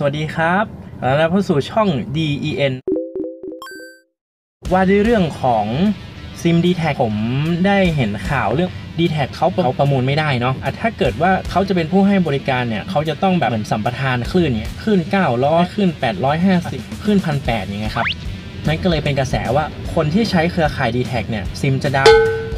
สวัสดีครับแล้วเข้าสู่ช่อง DEN ว่าด้วยเรื่องของซิม d t แทผมได้เห็นข่าวเรื่อง d t แทเขาเขาประมูลไม่ได้เนาะอะถ้าเกิดว่าเขาจะเป็นผู้ให้บริการเนี่ย เขาจะต้องแบบเหมือนสัมปทานคลื่นเนี่ยคลื่น900คลื่น 850คลื่น1,800อย่างเงี้ยครับนั่นก็เลยเป็นกระแสว่าคนที่ใช้เครือข่าย d t แทเนี่ยซิมจะดับ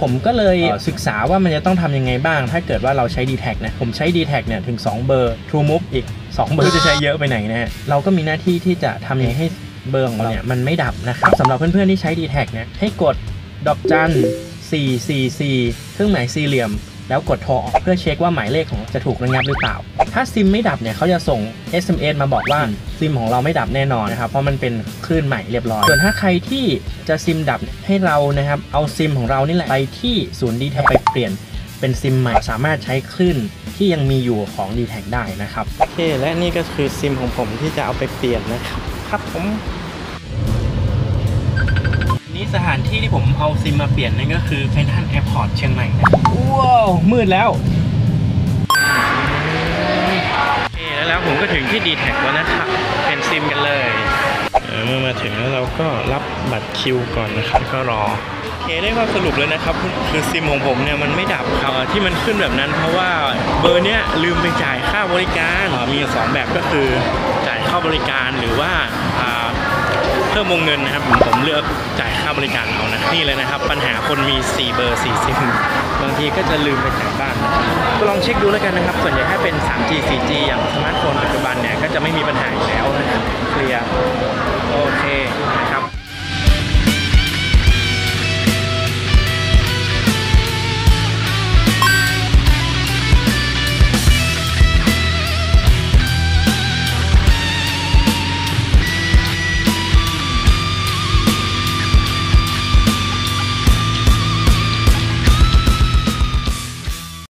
ผมก็เลยศึกษาว่ามันจะต้องทำยังไงบ้าง ถ้าเกิดว่าเราใช้ d t แทนะผมใช้ d t แทเนี่ยถึง 2 เบอร์ True Move อีก 2 เบอร์จะใช้เยอะไปไหนนะฮะเราก็มีหน้าที่ที่จะทำยังไงให้เบอร์ของเราเนี่ยมันไม่ดับนะครับสำหรับเพื่อนๆที่ใช้ d t แทเนี่ยให้กดดอกจัน444เครื่องหมายสี่เหลี่ยม แล้วกดโทรออกเพื่อเช็คว่าหมายเลขของจะถูกระงับหรือเปล่า ถ้าซิมไม่ดับเนี่ยเขาจะส่ง SMS มาบอกว่าซิมของเราไม่ดับแน่นอนนะครับเพราะมันเป็นคลื่นใหม่เรียบร้อย ส่วนถ้าใครที่จะซิมดับให้เรานะครับเอาซิมของเรานี่แหละไปที่ศูนย์ดีแทไปเปลี่ยนเป็นซิมใหม่สามารถใช้คลื่นที่ยังมีอยู่ของ d t แทได้นะครับโอเคและนี่ก็คือซิมของผมที่จะเอาไปเปลี่ยนนะครับครับผม นี่สถานที่ที่ผมเอาซิมมาเปลี่ยนนั่นก็คือเฟนทันแอร์พอร์ตเชียงใหม่นะว้าวมืดแล้วโอเคแล้วแล้วผมก็ถึงที่ d t แทแล้วนะครับเป็นซิมกันเลยเออเมื่อมาถึงแล้วเราก็รับบัตรคิวก่อนนะครับแล้วก็รอโอเคได้ข้อสรุปเลยนะครับ คือซิมของผมเนี่ยมันไม่ดับครับที่มันขึ้นแบบนั้น เพราะว่าเบอร์เนี้ยลืมไปจ่ายค่าบริการอ่ามีอยู่สองแบบก็คือจ่ายค่าบริการหรือว่าอ่า เพิ่มวงเงินนะครับ ผมเลือกจ่ายค่าบริการเอานะ นี่เลยนะครับ ปัญหาคนมี 4 เบอร์ 4 ซิม บางทีก็จะลืมไปจ่ายบ้านก็ลองเช็คดูแล้วกันนะครับ ส่วนใหญ่ถ้าเป็น 3G 4G อย่างสมาร์ทโฟนปัจจุบันเนี่ย ก็จะไม่มีปัญหาแล้วนะครับเคลียร์